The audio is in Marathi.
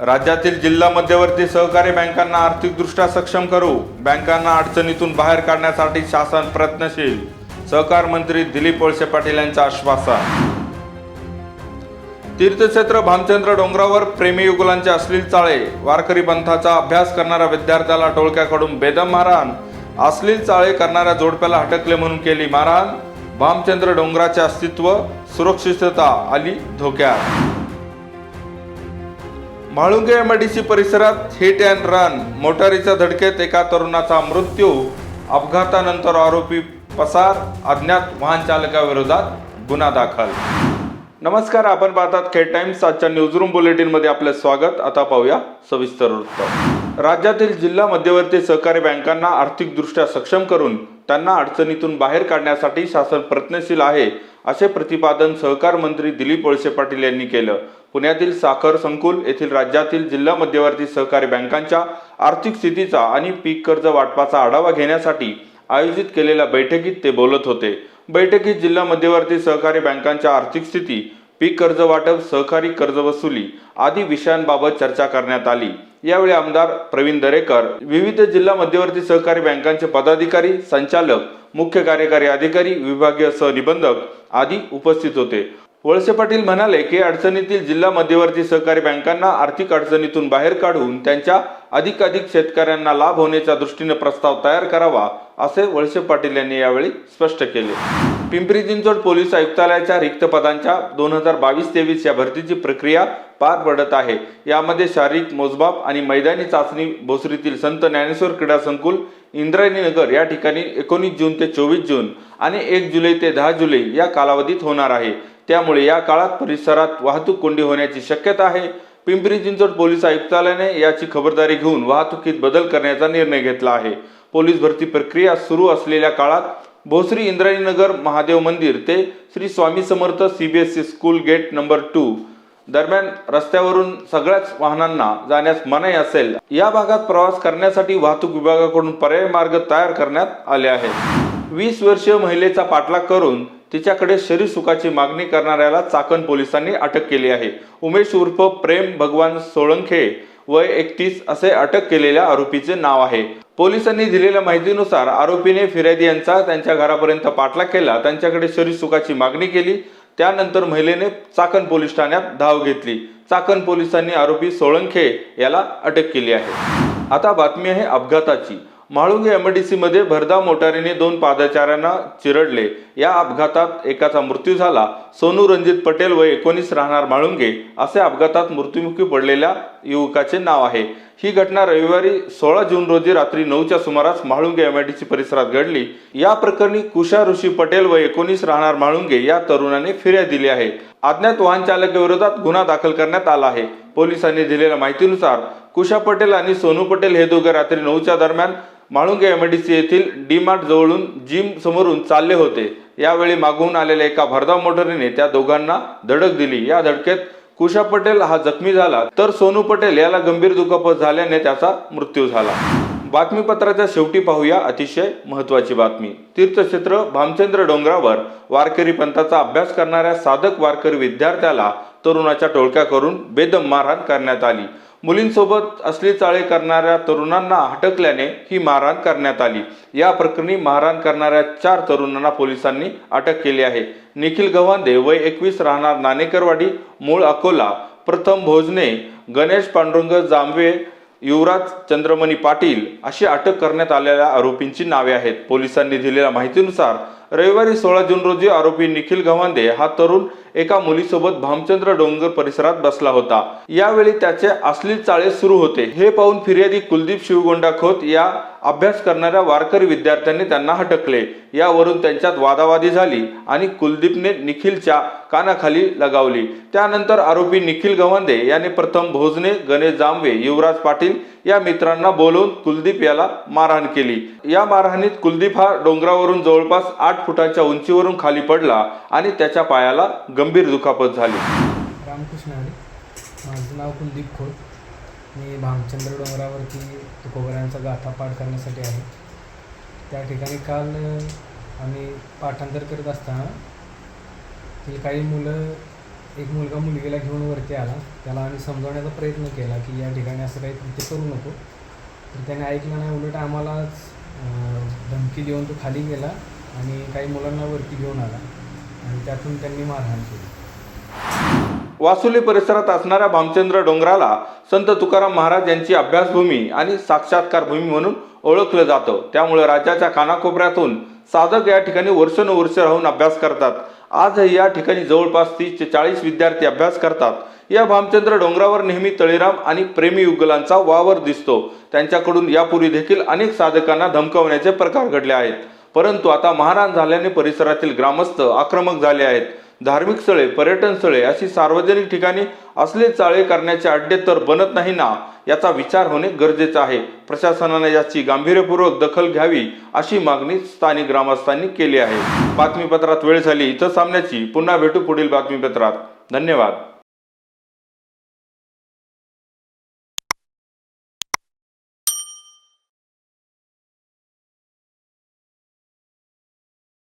राज्यातील जिल्हा मध्यवर्ती सहकारी बँकांना आर्थिकदृष्ट्या सक्षम करू. बँकांना अडचणीतून बाहेर काढण्यासाठी शासन प्रयत्नशील. सहकार मंत्री दिलीप वळसे पाटील यांचं आश्वासन. तीर्थक्षेत्र भामचंद्र डोंगरावर प्रेमी युगुलांचे अश्लील चाळे. वारकरी पंथाचा अभ्यास करणाऱ्या विद्यार्थ्याला टोळक्याकडून बेदम मारहाण. अश्लील चाळे करणाऱ्या जोडप्याला हटकले म्हणून केली मारहाण. भामचंद्र डोंगराचे अस्तित्व सुरक्षितता आली धोक्यात. म्हाळुंगे एमआयडीसी परिसरात हिट अँड रन मोटारीच्या धडकेत एका तरुणाचा मृत्यू. अपघातानंतर आरोपी पसार अज्ञात वाहन चालकाविरोधात गुन्हा दाखल. नमस्कार आपण पाहतात खेड टाइम्स आजच्या न्यूजरूम बुलेटिनमध्ये आपलं आपले स्वागत. आता पाहूया सविस्तर वृत्त. राज्यातील जिल्हा मध्यवर्ती सहकारी बँकांना आर्थिकदृष्ट्या सक्षम करून त्यांना अडचणीतून बाहेर काढण्यासाठी शासन प्रयत्नशील आहे असे प्रतिपादन सहकार मंत्री दिलीप वळसे पाटील यांनी केलं. पुण्यातील साखर संकुल येथील राज्यातील जिल्हा मध्यवर्ती सहकारी बँकांच्या आर्थिक स्थितीचा आणि पीक कर्ज वाटपाचा आढावा घेण्यासाठी आयोजित केलेल्या बैठकीत ते बोलत होते. बैठकीत जिल्हा मध्यवर्ती सहकारी बँकांच्या आर्थिक स्थिती पीक कर्ज वाटप सहकारी कर्ज वसुली आदी विषयांबाबत चर्चा करण्यात आली. यावेळी आमदार प्रवीण दरेकर विविध जिल्हा मध्यवर्ती सहकारी बँकांचे पदाधिकारी संचालक मुख्य कार्यकारी अधिकारी विभागीय सहनिबंधक आदी उपस्थित होते. वळसे पाटील म्हणाले की अडचणीतील जिल्हा मध्यवर्ती सहकारी बँकांना आर्थिक अडचणीतून बाहेर काढून त्यांच्या अधिकाधिक शेतकऱ्यांना लाभ होण्याच्या दृष्टीने प्रस्ताव तयार करावा असे वळसे पाटील यांनी यावेळी स्पष्ट केले. पिंपरी चिंचवड पोलीस आयुक्तालयाच्या रिक्त पदांच्या दोन हजार बावीस तेवीस या भरतीची प्रक्रिया पार पडत आहे. यामध्ये शारीरिक मोजमाप आणि मैदानी चाचणी भोसरीतील संत ज्ञानेश्वर क्रीडा संकुल इंद्रायणी नगर या ठिकाणी एकोणीस जून ते चोवीस जून आणि एक जुलै ते दहा जुलै या कालावधीत होणार आहे. त्यामुळे या काळात परिसरात वाहतूक कोंडी होण्याची शक्यता आहे. पिंपरी चिंचवड पोलीस आयुक्तालयाने याची खबरदारी घेऊन वाहतुकीत बदल करण्याचा निर्णय घेतला आहे. पोलीस भरती प्रक्रिया सुरू असलेल्या काळात भोसरी इंद्रायणी नगर महादेव मंदिर ते Shri Swami Samarth CBSE school gate number two दरम्यान रस्त्यावरून सगळ्याच वाहनांना जाण्यास मनाई असेल या भागात प्रवास करण्यासाठी वाहतूक विभागाकडून पर्याय मार्ग तयार करण्यात आले आहेत. वीस वर्षीय महिलेचा पाठलाग करून तिच्याकडे शरीर सुखाची मागणी करणाऱ्याला चाकण पोलिसांनी अटक केली आहे. उमेश उर्फ प्रेम भगवान सोळंखे वय एकतीस असे अटक केलेल्या आरोपीचे नाव आहे. पोलिसांनी दिलेल्या माहितीनुसार आरोपीने फिर्यादी यांचा त्यांच्या घरापर्यंत पाठलाग केला. त्यांच्याकडे शरीर सुखाची मागणी केली. त्यानंतर महिलेने चाकण पोलीस ठाण्यात धाव घेतली. चाकण पोलिसांनी आरोपी सोळंखे याला अटक केली आहे. आता बातमी आहे अपघाताची. म्हाळुंगे एमडीसीमध्ये भरधाव मोटारीने दोन पादचाऱ्यांना चिरडले. या अपघातात एकाचा मृत्यू झाला. सोनू रणजित पटेल व एकोणीस राहणार म्हाळुंगे असे अपघातात मृत्युमुखी पडलेल्या युवकाचे नाव आहे. ही घटना रविवारी सोळा जून रोजी रात्री नऊच्या सुमारास म्हाळुंगे एमआयडीसी परिसरात घडली. या प्रकरणी कुशा ऋषी पटेल व एकोणीस राहणार म्हाळुंगे या तरुणाने फिर्याद दिली आहे. अज्ञात वाहन चालकाविरोधात गुन्हा दाखल करण्यात आला आहे. पोलिसांनी दिलेल्या माहितीनुसार कुशा पटेल आणि सोनू पटेल हे दोघे रात्री नऊच्या दरम्यान म्हाळुंगे एमआयडीसी येथील डी मार्ट जवळून जिम समोरून चालले होते. यावेळी मागून आलेल्या एका भरधाव मोटरीने त्या दोघांना धडक दिली. या धडकेत कुशा पटेल हा जखमी झाला तर सोनू पटेल याला गंभीर दुखापत झाल्याने त्याचा मृत्यू झाला. बातमीपत्राच्या शेवटी पाहूया अतिशय महत्वाची बातमी. तीर्थक्षेत्र भामचंद्र डोंगरावर वारकरी पंथाचा अभ्यास करणाऱ्या साधक वारकरी विद्यार्थ्याला तरुणाच्या टोळक्या करून बेदम मारहाण करण्यात आली. मुलींसोबत असली चाळे करणाऱ्या तरुणांना हटकल्याने ही मारहाण करण्यात आली. या प्रकरणी मारहाण करणाऱ्या चार तरुणांना पोलिसांनी अटक केली आहे. निखिल गव्हांदे वय एकवीस राहणार नाणेकरवाडी मूळ अकोला प्रथम भोजने गणेश पांडुरंग जांभवे युवराज चंद्रमणी पाटील अशी अटक करण्यात आलेल्या आरोपींची नावे आहेत. पोलिसांनी दिलेल्या माहितीनुसार रविवारी सोळा जून रोजी आरोपी निखिल गव्हांदे हा तरुण एका मुलीसोबत भामचंद्र डोंगर परिसरात बसला होता. यावेळी त्याचे असली चाळे सुरू होते. हे पाहून फिर्यादी कुलदीप शिवगोंडा खोत या अभ्यास करणाऱ्या वारकरी विद्यार्थ्यांनी त्यांना हटकले. यावरून त्यांच्यात वादावादी झाली आणि कुलदीपने निखिलच्या कानाखाली लगावली. त्यानंतर आरोपी निखिल गव्हांदे याने प्रथम भोजने गणेश जांभवे युवराज पाटील या मित्रांना बोलवून कुलदीप याला मारहाण केली. या मारहाणीत कुलदीप हा डोंगरावरून जवळपास आठ फुटाच्या उंचीवरून खाली पडला आणि त्याच्या पायाला गंभीर दुखापत झाली. रामकृष्ण माझं नाव कुलदीप खोत. मी भामचंद्र डोंगरावरती तुकोबऱ्यांचा गाथा पाठ करण्यासाठी आहे. त्या ठिकाणी काल आम्ही पाठांतर करत असताना ती काही मुलं एक मुलगा मुलगीला घेऊन वरती आला. त्याला आम्ही समजवण्याचा प्रयत्न केला की या ठिकाणी असं काही कृत्य करू नको. तर त्याने ऐकलं नाही उलट आम्हालाच धमकी देऊन तो खाली गेला आणि काही मुलांना वरती घेऊन आला आणि त्यातून त्यांनी मारहाण केली. वासुली परिसरात असणाऱ्या भामचंद्र डोंगराला संत तुकाराम महाराज यांची अभ्यासभूमी आणि साक्षात्कार भूमी म्हणून ओळखलं जातं. त्यामुळे राज्याच्या कानाकोपऱ्यातून साधक या ठिकाणी वर्षानुवर्ष राहून अभ्यास करतात. आजही या ठिकाणी जवळपास तीस ते चाळीस विद्यार्थी अभ्यास करतात. या भामचंद्र डोंगरावर नेहमी तळीराम आणि प्रेमी युगलांचा वावर दिसतो. त्यांच्याकडून यापूर्वी देखील अनेक साधकांना धमकावण्याचे प्रकार घडले आहेत. परंतु आता महाराण झाल्याने परिसरातील ग्रामस्थ आक्रमक झाले आहेत. धार्मिक स्थळे पर्यटन स्थळे अशी सार्वजनिक ठिकाणी असले चाळे करण्याचे अड्डे तर बनत नाही ना याचा विचार होणे गरजेचं आहे. प्रशासनाने याची गांभीर्यपूर्वक दखल घ्यावी अशी मागणी स्थानिक ग्रामस्थांनी केली आहे. बातमीपत्रात वेळ झाली इथं सामन्याची. पुन्हा भेटू पुढील बातमीपत्रात. धन्यवाद.